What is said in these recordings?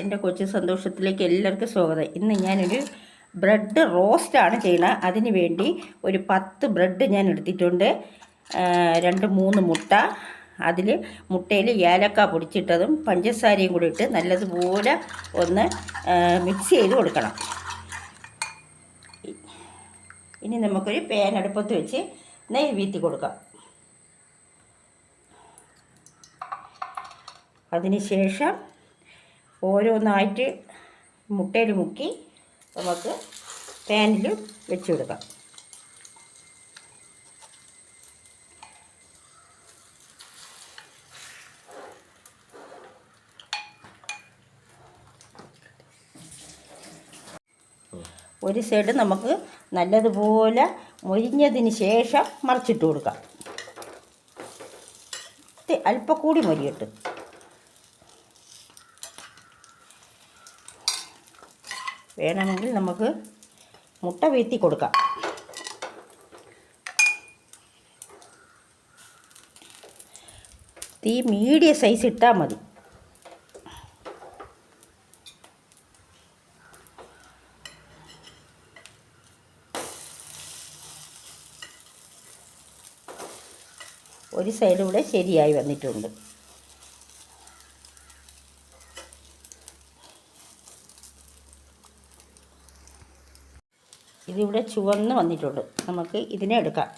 എന്റെ കൊച്ചു സന്തോഷത്തിലേക്ക് എല്ലാവർക്കും സ്വാഗതം. ഇന്ന് ഞാനൊരു ബ്രെഡ് റോസ്റ്റാണ് ചെയ്യുന്നത്. അതിന് വേണ്ടി ഒരു പത്ത് ബ്രെഡ് ഞാൻ എടുത്തിട്ടുണ്ട്. രണ്ട് മൂന്ന് മുട്ട. അതിൽ മുട്ടയിൽ ഏലക്ക പൊടിച്ചിട്ടതും പഞ്ചസാരയും കൂടി ഇട്ട് നല്ലതുപോലെ ഒന്ന് മിക്സ് ചെയ്ത് കൊടുക്കണം. ഇനി നമുക്കൊരു പാൻ അടുപ്പത്ത് വെച്ച് നെയ്യ് വീത്തി കൊടുക്കാം. അതിന് ശേഷം ഓരോന്നായിട്ട് മുട്ടയിൽ മുക്കി നമുക്ക് പാനിൽ വെച്ച് കൊടുക്കാം. ഒരു സൈഡ് നമുക്ക് നല്ലതുപോലെ മൊരിഞ്ഞതിന് ശേഷം മറിച്ചിട്ട് കൊടുക്കാം. അല്പം കൂടി മൊരിയിട്ട്. വേണമെങ്കിൽ നമുക്ക് മുട്ട വീഴ്ത്തി കൊടുക്കാം. തീ മീഡിയം സൈസ് ഇട്ടാൽ മതി. ഒരു സൈഡ് ഇവിടെ ശരിയായി വന്നിട്ടുണ്ട്. ഇതിവിടെ ചുവന്ന് വന്നിട്ടുണ്ട്. നമുക്ക് ഇതിനെ എടുക്കാം.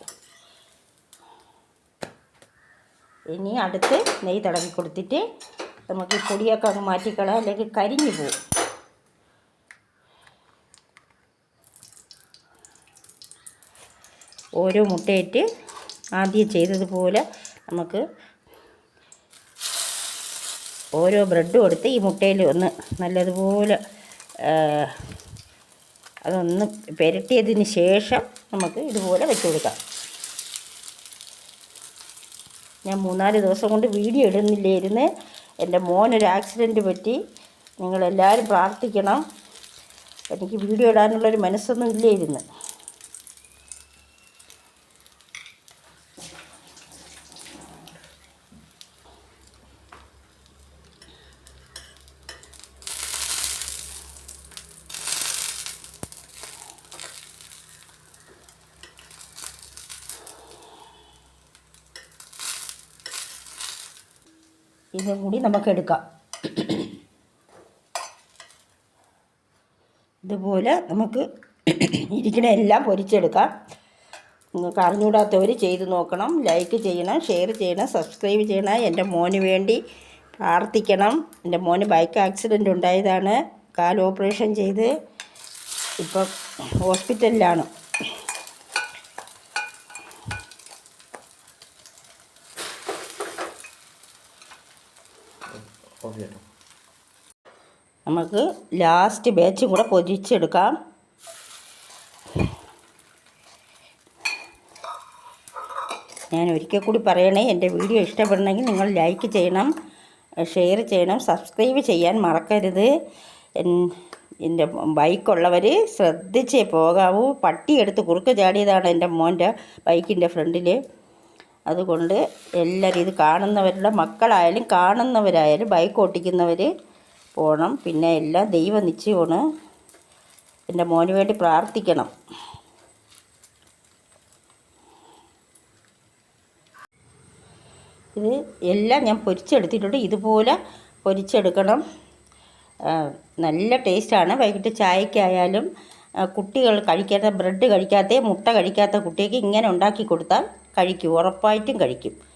ഇനി അടുത്ത് നെയ്യ് തടവി കൊടുത്തിട്ട് നമുക്ക് പൊടിയൊക്കെ അങ്ങ് മാറ്റിക്കളാം അല്ലെങ്കിൽ കരിഞ്ഞു പോവും. ഓരോ മുട്ടയിട്ട് ആദ്യം ചെയ്തതുപോലെ നമുക്ക് ഓരോ ബ്രെഡും എടുത്ത് ഈ മുട്ടയിൽ ഒന്ന് നല്ലതുപോലെ അതൊന്ന് പുരട്ടിയതിന് ശേഷം നമുക്ക് ഇതുപോലെ വെച്ച് കൊടുക്കാം. ഞാൻ മൂന്നാൽ ദിവസം കൊണ്ട് വീഡിയോ ഇടുന്നില്ലായിരുന്നു എന്റെ മോനൊരു ആക്സിഡന്റ് പറ്റി. നിങ്ങളെല്ലാവരും പ്രാർത്ഥിക്കണം. എനിക്ക് വീഡിയോ ഇടാനുള്ളൊരു മനസ്സൊന്നും ഇല്ലായിരുന്നു ഇതും കൂടി നമുക്ക് എടുക്കാം ഇതുപോലെ നമുക്ക് ഇരിക്കണ എല്ലാം പൊരിച്ചെടുക്കാം. നിങ്ങൾക്ക് അറിഞ്ഞൂടാത്തവർ ചെയ്ത് നോക്കണം. ലൈക്ക് ചെയ്യണം ഷെയർ ചെയ്യണം സബ്സ്ക്രൈബ് ചെയ്യണം. എന്റെ മോന് വേണ്ടി പ്രാർത്ഥിക്കണം. എന്റെ മോന് ബൈക്ക് ആക്സിഡന്റ് ഉണ്ടായതാണ്. കാൽ ഓപ്പറേഷൻ ചെയ്ത് ഇപ്പം ഹോസ്പിറ്റലിലാണ്. നമുക്ക് ലാസ്റ്റ് ബാച്ചും കൂടെ പൊതിച്ചെടുക്കാം ഞാൻ ഒരിക്കൽ കൂടി പറയണേ എന്റെ വീഡിയോ ഇഷ്ടപ്പെടണമെങ്കിൽ നിങ്ങൾ ലൈക്ക് ചെയ്യണം ഷെയർ ചെയ്യണം സബ്സ്ക്രൈബ് ചെയ്യാൻ മറക്കരുത്. എൻ- എന്റെ ബൈക്കുള്ളവർ ശ്രദ്ധിച്ചേ പോകാവൂ. പട്ടിയെടുത്ത് കുറുക്ക് ചാടിയതാണ് എന്റെ മോന്റെ ബൈക്കിന്റെ ഫ്രണ്ടിൽ അതുകൊണ്ട് എല്ലാവരും ഇത് കാണുന്നവരുടെ മക്കളായാലും കാണുന്നവരായാലും ബൈക്ക് ഓട്ടിക്കുന്നവർ പോകണം പിന്നെ എല്ലാം ദൈവം നിശ്ചയമാണ്. എന്റെ മോന് വേണ്ടി പ്രാർത്ഥിക്കണം. ഇത് എല്ലാം ഞാൻ പൊരിച്ചെടുത്തിട്ടുണ്ട്. ഇതുപോലെ പൊരിച്ചെടുക്കണം. നല്ല ടേസ്റ്റാണ് വൈകിട്ട് ചായക്കായാലും കുട്ടികൾ കഴിക്കാത്ത ബ്രെഡ് കഴിക്കാത്ത മുട്ട കഴിക്കാത്ത കുട്ടിക്ക് ഇങ്ങനെ ഉണ്ടാക്കി കൊടുത്താൽ കഴിക്കും ഉറപ്പായിട്ടും കഴിക്കും.